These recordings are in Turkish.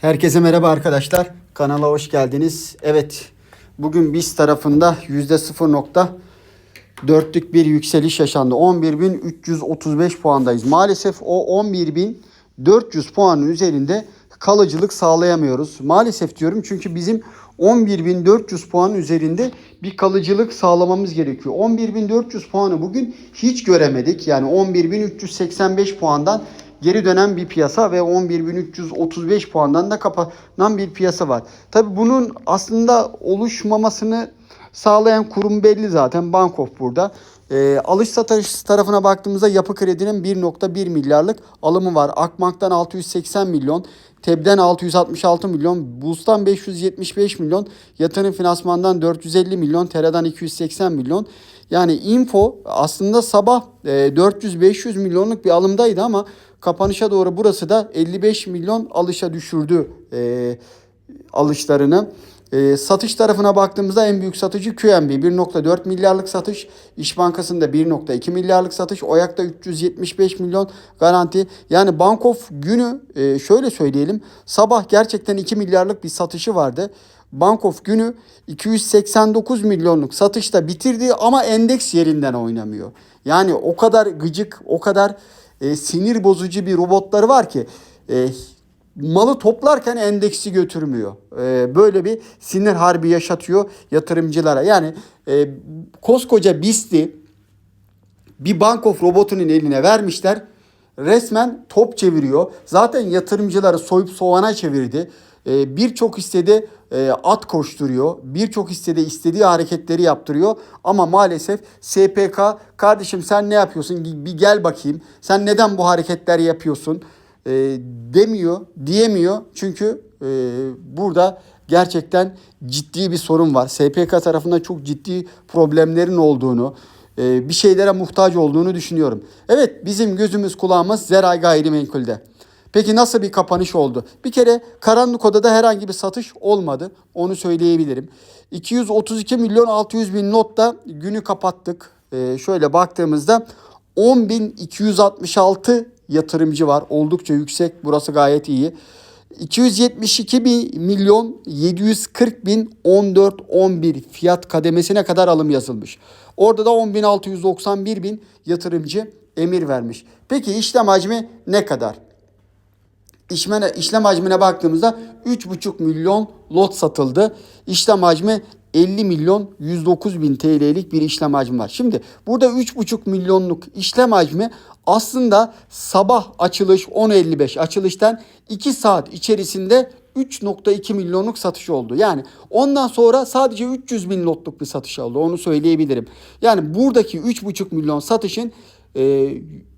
Herkese merhaba arkadaşlar. Kanala hoş geldiniz. Evet, bugün BIST tarafında %0.4'lük bir yükseliş yaşandı. 11.335 puandayız. Maalesef o 11.400 puanın üzerinde kalıcılık sağlayamıyoruz. Maalesef diyorum çünkü bizim 11.400 puanın üzerinde bir kalıcılık sağlamamız gerekiyor. 11.400 puanı bugün hiç göremedik. Yani 11.385 puandan geri dönen bir piyasa ve 11.335 puandan da kapanan bir piyasa var. Tabi bunun aslında oluşmamasını sağlayan kurum belli zaten. Bankof burada. E, alış satış tarafına baktığımızda Yapı Kredi'nin 1.1 milyarlık alımı var. Akbank'tan 680 milyon, TEB'den 666 milyon, Buls'tan 575 milyon, Yatırım Finansman'dan 450 milyon, TERA'dan 280 milyon. Yani info aslında sabah e, 400-500 milyonluk bir alımdaydı ama kapanışa doğru burası da 55 milyon alışa düşürdü e, alışlarını. E, satış tarafına baktığımızda en büyük satıcı QNB 1.4 milyarlık satış. İş Bankası'nda 1.2 milyarlık satış. Oyak'ta 375 milyon garanti. Yani Bankof günü e, şöyle söyleyelim. Sabah gerçekten 2 milyarlık bir satışı vardı. Bankof günü 289 milyonluk satışta bitirdi ama endeks yerinden oynamıyor. Yani o kadar gıcık, o kadar e, sinir bozucu bir robotları var ki e, malı toplarken endeksi götürmüyor. E, böyle bir sinir harbi yaşatıyor yatırımcılara. Yani e, koskoca BIST'i bir Bankof robotunun eline vermişler. Resmen top çeviriyor. Zaten yatırımcıları soyup soğana çevirdi. E, Birçok hissede e, at koşturuyor. Birçok hissede istediği hareketleri yaptırıyor. Ama maalesef SPK kardeşim sen ne yapıyorsun? Bir gel bakayım. Sen neden bu hareketler yapıyorsun? E, demiyor, diyemiyor. Çünkü e, burada gerçekten ciddi bir sorun var. SPK tarafında çok ciddi problemlerin olduğunu, e, bir şeylere muhtaç olduğunu düşünüyorum. Evet bizim gözümüz kulağımız Zeray Gayrimenkul'de. Peki nasıl bir kapanış oldu? Bir kere karanlık odada herhangi bir satış olmadı. Onu söyleyebilirim. 232 milyon 600 bin notla günü kapattık. Ee, şöyle baktığımızda 10.266 yatırımcı var. Oldukça yüksek. Burası gayet iyi. 272 bin milyon 740 bin 14 11 fiyat kademesine kadar alım yazılmış. Orada da 10.691 bin yatırımcı emir vermiş. Peki işlem hacmi ne kadar? İşlem, işlem hacmine baktığımızda 3,5 milyon lot satıldı. İşlem hacmi 50 milyon 109 bin TL'lik bir işlem hacmi var. Şimdi burada 3,5 milyonluk işlem hacmi aslında sabah açılış 10.55 açılıştan 2 saat içerisinde 3.2 milyonluk satış oldu. Yani ondan sonra sadece 300 bin lotluk bir satış oldu. Onu söyleyebilirim. Yani buradaki 3.5 milyon satışın e,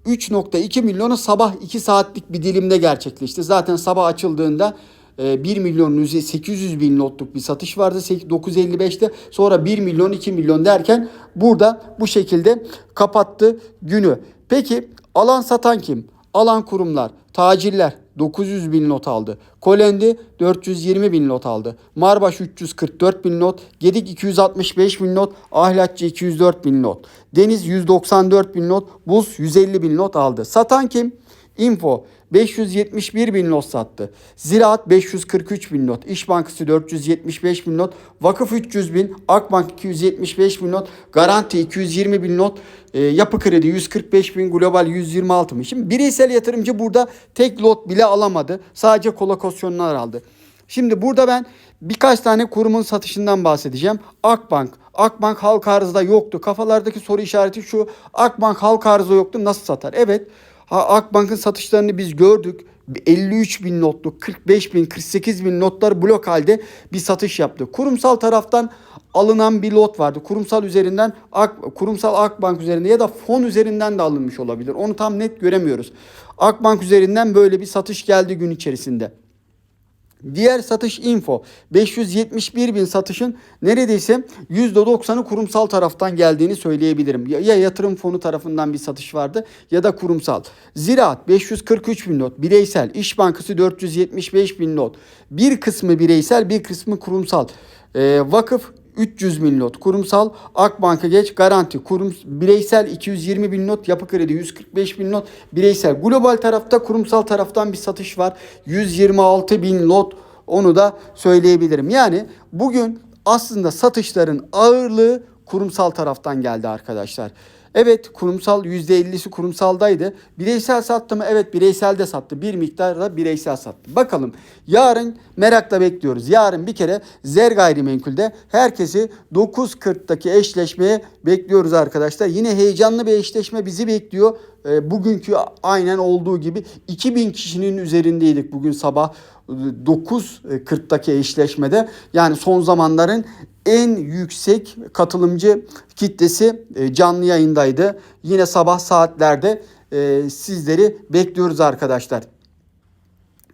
3.2 milyonu sabah 2 saatlik bir dilimde gerçekleşti. Zaten sabah açıldığında 1 milyonun üzeri 800 bin lotluk bir satış vardı 955'te. Sonra 1 milyon 2 milyon derken burada bu şekilde kapattı günü. Peki alan satan kim? Alan kurumlar, tacirler 900 bin not aldı. Kolendi 420 bin not aldı. Marbaş 344 bin not. Gedik 265 bin not. Ahlatçı 204 bin not. Deniz 194 bin not. Buz 150 bin not aldı. Satan kim? Info 571 bin not sattı. Ziraat 543 bin not. İş Bankası 475 bin not. Vakıf 300 bin. Akbank 275 bin not. Garanti 220 bin not. E, yapı kredi 145 bin. Global 126 bin. Şimdi bireysel yatırımcı burada tek lot bile alamadı. Sadece kolokasyonlar aldı. Şimdi burada ben birkaç tane kurumun satışından bahsedeceğim. Akbank. Akbank halk arzda yoktu. Kafalardaki soru işareti şu. Akbank halk arzda yoktu. Nasıl satar? Evet. Akbank'ın satışlarını biz gördük. 53 bin notluk, 45 bin, 48 bin notlar blok halde bir satış yaptı. Kurumsal taraftan alınan bir lot vardı. Kurumsal üzerinden, Ak, kurumsal Akbank üzerinde ya da fon üzerinden de alınmış olabilir. Onu tam net göremiyoruz. Akbank üzerinden böyle bir satış geldi gün içerisinde. Diğer satış info 571 bin satışın neredeyse %90'ı kurumsal taraftan geldiğini söyleyebilirim. Ya, ya yatırım fonu tarafından bir satış vardı ya da kurumsal. Ziraat 543 bin not bireysel. İş Bankası 475 bin not. Bir kısmı bireysel bir kısmı kurumsal. Ee, vakıf 300 bin lot kurumsal. Akbank'a geç garanti. Kurum, bireysel 220 bin lot. Yapı kredi 145 bin lot. Bireysel. Global tarafta kurumsal taraftan bir satış var. 126 bin lot. Onu da söyleyebilirim. Yani bugün aslında satışların ağırlığı kurumsal taraftan geldi arkadaşlar. Evet kurumsal %50'si kurumsaldaydı. Bireysel sattı mı? Evet bireysel de sattı. Bir miktar da bireysel sattı. Bakalım yarın merakla bekliyoruz. Yarın bir kere Zer Gayrimenkul'de herkesi 9.40'daki eşleşmeye bekliyoruz arkadaşlar. Yine heyecanlı bir eşleşme bizi bekliyor. E, bugünkü aynen olduğu gibi 2000 kişinin üzerindeydik bugün sabah 9.40'daki eşleşmede. Yani son zamanların en yüksek katılımcı kitlesi e, canlı yayındaydı. Yine sabah saatlerde e, sizleri bekliyoruz arkadaşlar.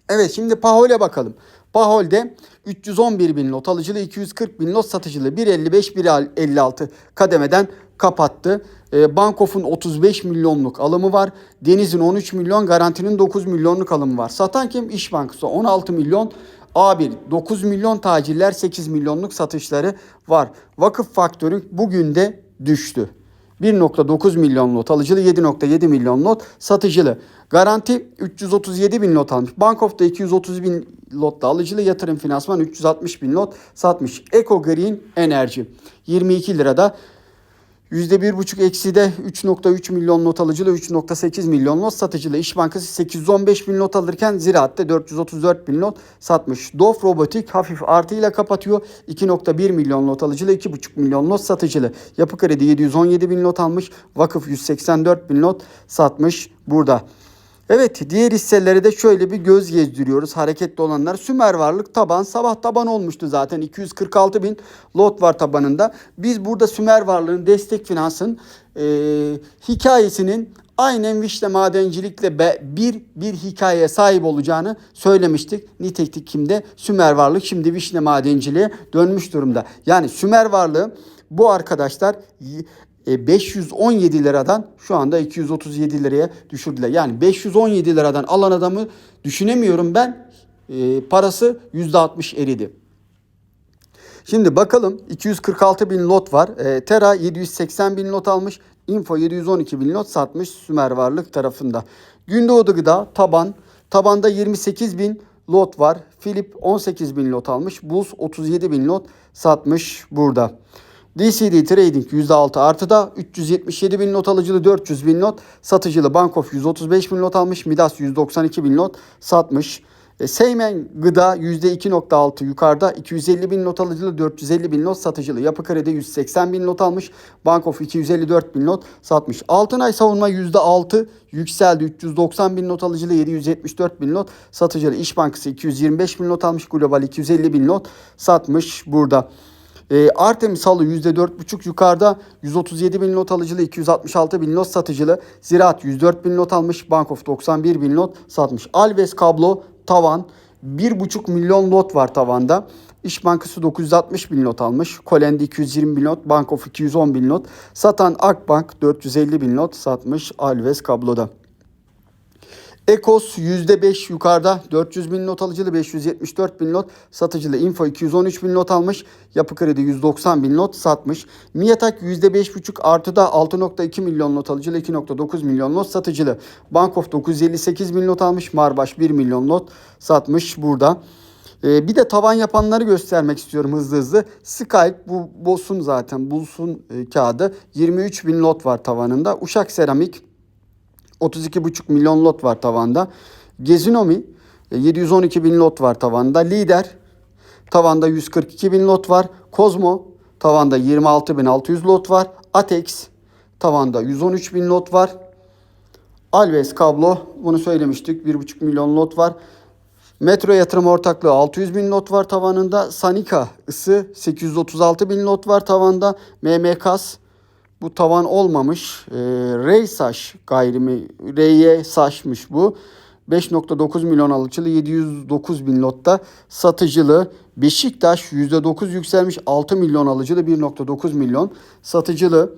Evet şimdi Pahol'e bakalım. Pahol'de 311 bin lot alıcılı 240 bin lot satıcılı 1.55 1.56 kademeden kapattı. E, Bankof'un 35 milyonluk alımı var. Deniz'in 13 milyon garantinin 9 milyonluk alımı var. Satan kim? İş Bankası 16 milyon. A1 9 milyon tacirler 8 milyonluk satışları var. Vakıf faktörün bugün de düştü. 1.9 milyon lot alıcılı 7.7 milyon lot satıcılı. Garanti 337 bin lot almış. Bankof'ta 230 bin lotla alıcılı yatırım finansman 360 bin lot satmış. Eco Green Enerji 22 lirada %1,5 ekside 3.3 milyon not alıcılı 3.8 milyon not satıcılı. İş Bankası 815 bin not alırken Ziraat'te 434 bin not satmış. Dof Robotik hafif artıyla kapatıyor. 2.1 milyon not alıcılı 2.5 milyon not satıcılı. Yapı Kredi 717 bin not almış. Vakıf 184 bin not satmış burada. Evet diğer hisselere de şöyle bir göz gezdiriyoruz. Hareketli olanlar Sümer Varlık taban sabah taban olmuştu zaten 246 bin lot var tabanında. Biz burada Sümer Varlığın destek finansın e, hikayesinin aynen Vişne Madencilikle be, bir bir hikayeye sahip olacağını söylemiştik. Nitekim kimde Sümer Varlık şimdi Vişne Madenciliğe dönmüş durumda. Yani Sümer Varlığı bu arkadaşlar 517 e, liradan şu anda 237 liraya düşürdüler. Yani 517 liradan alan adamı düşünemiyorum ben. E, parası %60 eridi. Şimdi bakalım 246 bin lot var. E, Tera 780 bin lot almış. Info 712 bin lot satmış Sümer Varlık tarafında. Gündoğdu Gıda taban. Tabanda 28 bin lot var. Philip 18 bin lot almış. Bulls 37 bin lot satmış burada. DCD Trading %6 artıda 377 bin not alıcılı 400 bin not satıcılı Bankof 135 bin not almış. Midas 192 bin not satmış. E, Seymen Gıda %2.6 yukarıda 250 bin not alıcılı 450 bin not satıcılı. Yapı Kredi 180 bin not almış. Bankof 254 bin not satmış. Altınay Savunma %6 yükseldi. 390 bin not alıcılı 774 bin not satıcılı. İş Bankası 225 bin not almış. Global 250 bin not satmış burada. E, Artemis halı %4,5 yukarıda 137 bin lot alıcılı 266 bin lot satıcılı. Ziraat 104 bin lot almış. Bankof 91 bin lot satmış. Alves kablo tavan 1,5 milyon lot var tavanda. İş Bankası 960 bin lot almış. Kolendi 220 bin lot. Bankof 210 bin lot. Satan Akbank 450 bin lot satmış Alves kabloda. Ekos %5 yukarıda 400 bin not alıcılı 574 bin not satıcılı Info 213 bin not almış. Yapı Kredi 190 bin not satmış. Miyatak %5,5 artıda 6.2 milyon not alıcılı 2.9 milyon not satıcılı. Bankof 958 bin not almış. Marbaş 1 milyon not satmış burada. Ee, bir de tavan yapanları göstermek istiyorum hızlı hızlı. Skype bu Boss'un zaten Buls'un e, kağıdı 23 bin lot var tavanında. Uşak Seramik 32,5 milyon lot var tavanda. Gezinomi 712 e, bin lot var tavanda. Lider tavanda 142 bin lot var. Kozmo tavanda 26 bin 600 lot var. Atex tavanda 113 bin lot var. Alves kablo bunu söylemiştik 1,5 milyon lot var. Metro yatırım ortaklığı 600 bin lot var tavanında. Sanika ısı 836 bin lot var tavanda. MMKAS bu tavan olmamış. E, Rey saç gayrimi. Rey'e saçmış bu. 5.9 milyon alıcılı 709 bin lotta satıcılı. Beşiktaş %9 yükselmiş 6 milyon alıcılı 1.9 milyon satıcılı.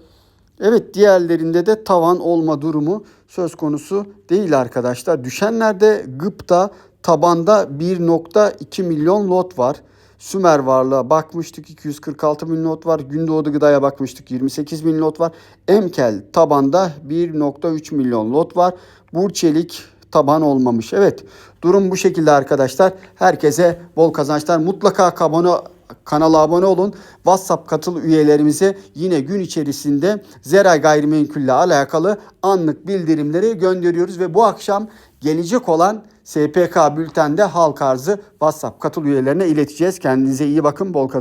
Evet diğerlerinde de tavan olma durumu söz konusu değil arkadaşlar. Düşenlerde gıpta tabanda 1.2 milyon lot var. Sümer varlığa bakmıştık 246 bin lot var. Gündoğdu gıdaya bakmıştık 28 bin lot var. Emkel tabanda 1.3 milyon lot var. Burçelik taban olmamış. Evet durum bu şekilde arkadaşlar. Herkese bol kazançlar. Mutlaka abone kanala abone olun. WhatsApp katıl üyelerimize yine gün içerisinde Zeray Gayrimenkul'le alakalı anlık bildirimleri gönderiyoruz ve bu akşam gelecek olan SPK bültende halk arzı WhatsApp katıl üyelerine ileteceğiz. Kendinize iyi bakın. Bol kazançlar.